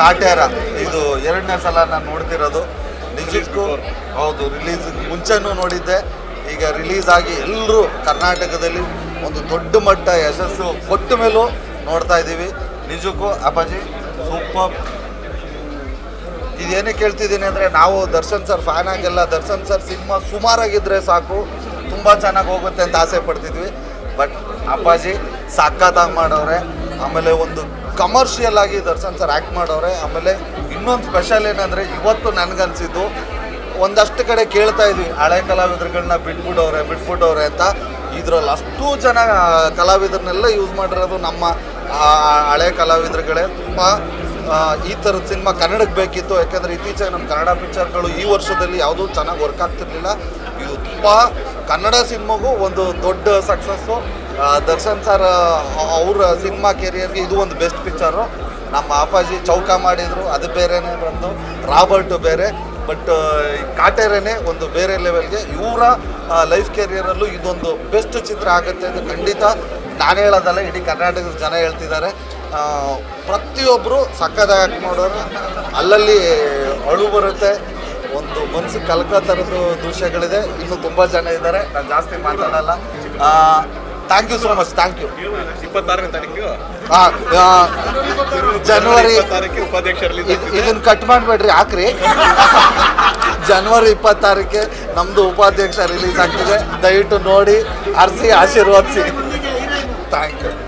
ಕಾಟ್ಯಾರ. ಇದು ಎರಡನೇ ಸಲ ನಾನು ನೋಡ್ತಿರೋದು. ನಿಜಕ್ಕೂ ಹೌದು ರಿಲೀಸ್ ಮುಂಚೆನೂ ನೋಡಿದ್ದೆ. ಈಗ ರಿಲೀಸ್ ಆಗಿ ಎಲ್ಲರೂ ಕರ್ನಾಟಕದಲ್ಲಿ ಒಂದು ದೊಡ್ಡ ಮಟ್ಟ ಯಶಸ್ಸು ಕೊಟ್ಟ ಮೇಲೂ ನೋಡ್ತಾ ಇದ್ದೀವಿ. ನಿಜಕ್ಕೂ ಅಪ್ಪಾಜಿ, ಸೂಪರ್. ಇದೇನೇ ಕೇಳ್ತಿದ್ದೀನಿ ಅಂದರೆ ನಾವು ದರ್ಶನ್ ಸರ್ ಫ್ಯಾನ್ ಆಗಿಲ್ಲ. ದರ್ಶನ್ ಸರ್ ಸಿನಿಮಾ ಸುಮಾರಾಗಿದ್ದರೆ ಸಾಕು. ತುಂಬ ಚೆನ್ನಾಗಿ ಹೋಗುತ್ತೆ ಅಂತ ಆಸೆ ಪಡ್ತಿದ್ವಿ. ಬಟ್ ಅಪ್ಪಾಜಿ ಸಖತ್ತಾಗಿ ಮಾಡವ್ರೆ ಆಮೇಲೆ ಒಂದು ಕಮರ್ಷಿಯಲ್ ಆಗಿ ದರ್ಶನ್ ಸರ್ ಆ್ಯಕ್ಟ್ ಮಾಡೋರೆ. ಆಮೇಲೆ ಇನ್ನೊಂದು ಸ್ಪೆಷಲ್ ಏನಂದರೆ ಇವತ್ತು ನನಗನ್ಸಿದ್ದು ಒಂದಷ್ಟು ಕಡೆ ಕೇಳ್ತಾ ಇದ್ವಿ, ಹಳೆ ಕಲಾವಿದರುಗಳನ್ನ ಬಿಟ್ಬಿಡೋರೆ ಬಿಟ್ಬಿಡೋರೆ ಅಂತ. ಇದರಲ್ಲಿ ಅಷ್ಟು ಜನ ಕಲಾವಿದರನ್ನೆಲ್ಲ ಯೂಸ್ ಮಾಡಿರೋದು ನಮ್ಮ ಹಳೆ ಕಲಾವಿದರುಗಳೇ. ತುಂಬ ಈ ಥರದ ಸಿನಿಮಾ ಕನ್ನಡಕ್ಕೆ ಬೇಕಿತ್ತು. ಯಾಕಂದರೆ ಇತ್ತೀಚೆಗೆ ನಮ್ಮ ಕನ್ನಡ ಪಿಕ್ಚರ್ಗಳು ಈ ವರ್ಷದಲ್ಲಿ ಯಾವುದೂ ಚೆನ್ನಾಗಿ ವರ್ಕ್ ಆಗ್ತಿರಲಿಲ್ಲ. ಇದು ತುಂಬ ಕನ್ನಡ ಸಿನಿಮಾಗೂ ಒಂದು ದೊಡ್ಡ ಸಕ್ಸಸ್ಸು ದರ್ಶನ್ ಸರ್ ಅವರ ಸಿನಿಮಾ ಕೆರಿಯರ್ಗೆ ಇದು ಒಂದು ಬೆಸ್ಟ್ ಪಿಕ್ಚರು ನಮ್ಮ ಅಪ್ಪಾಜಿ ಚೌಕ ಮಾಡಿದರು, ಅದು ಬೇರೆನೇ ಬಂದು ರಾಬರ್ಟ್ ಬೇರೆ ಬಟ್ ಕಾಟೇರೇನೆ ಒಂದು ಬೇರೆ ಲೆವೆಲ್ಗೆ ಇವರ ಲೈಫ್ ಕೆರಿಯರಲ್ಲೂ ಇದೊಂದು ಬೆಸ್ಟ್ ಚಿತ್ರ ಆಗುತ್ತೆ ಅಂತ ಖಂಡಿತ. ನಾನು ಹೇಳೋದಲ್ಲ, ಇಡೀ ಕರ್ನಾಟಕದ ಜನ ಹೇಳ್ತಿದ್ದಾರೆ. ಪ್ರತಿಯೊಬ್ಬರು ಸಕ್ಕದಾಗಿ ನೋಡೋರು. ಅಲ್ಲಲ್ಲಿ ಅಳು ಬರುತ್ತೆ, ಒಂದು ಮನಸ್ಸು ಕಲ್ಕ ಥರದ್ದು ದೃಶ್ಯಗಳಿದೆ. ಇನ್ನೂ ತುಂಬ ಜನ ಇದ್ದಾರೆ. ನಾನು ಜಾಸ್ತಿ ಮಾತಾಡಲ್ಲ. Thank you so much thank you ಇಪ್ಪತ್ತಾರನೇ ತಾರೀಕು? ಜನವರಿ ತಾರೀಕು ಉಪಾಧ್ಯಕ್ಷರಲ್ಲಿ ಇದ್- ಇದನ್ನ ಕಟ್ ಮಾಡಬೇಡ್ರಿ ಹಾಕ್ರಿ. ಜನವರಿ ಇಪ್ಪತ್ತಾರಕ್ಕೆ ನಮ್ಮದು ಉಪಾಧ್ಯಕ್ಷ ರಿಲೀಸ್ ಆಗ್ತಿದೆ. ದಯವಿಟ್ಟು ನೋಡಿ ಅರ್ಸಿ ಆಶೀರ್ವಾದಿಸಿ. Thank you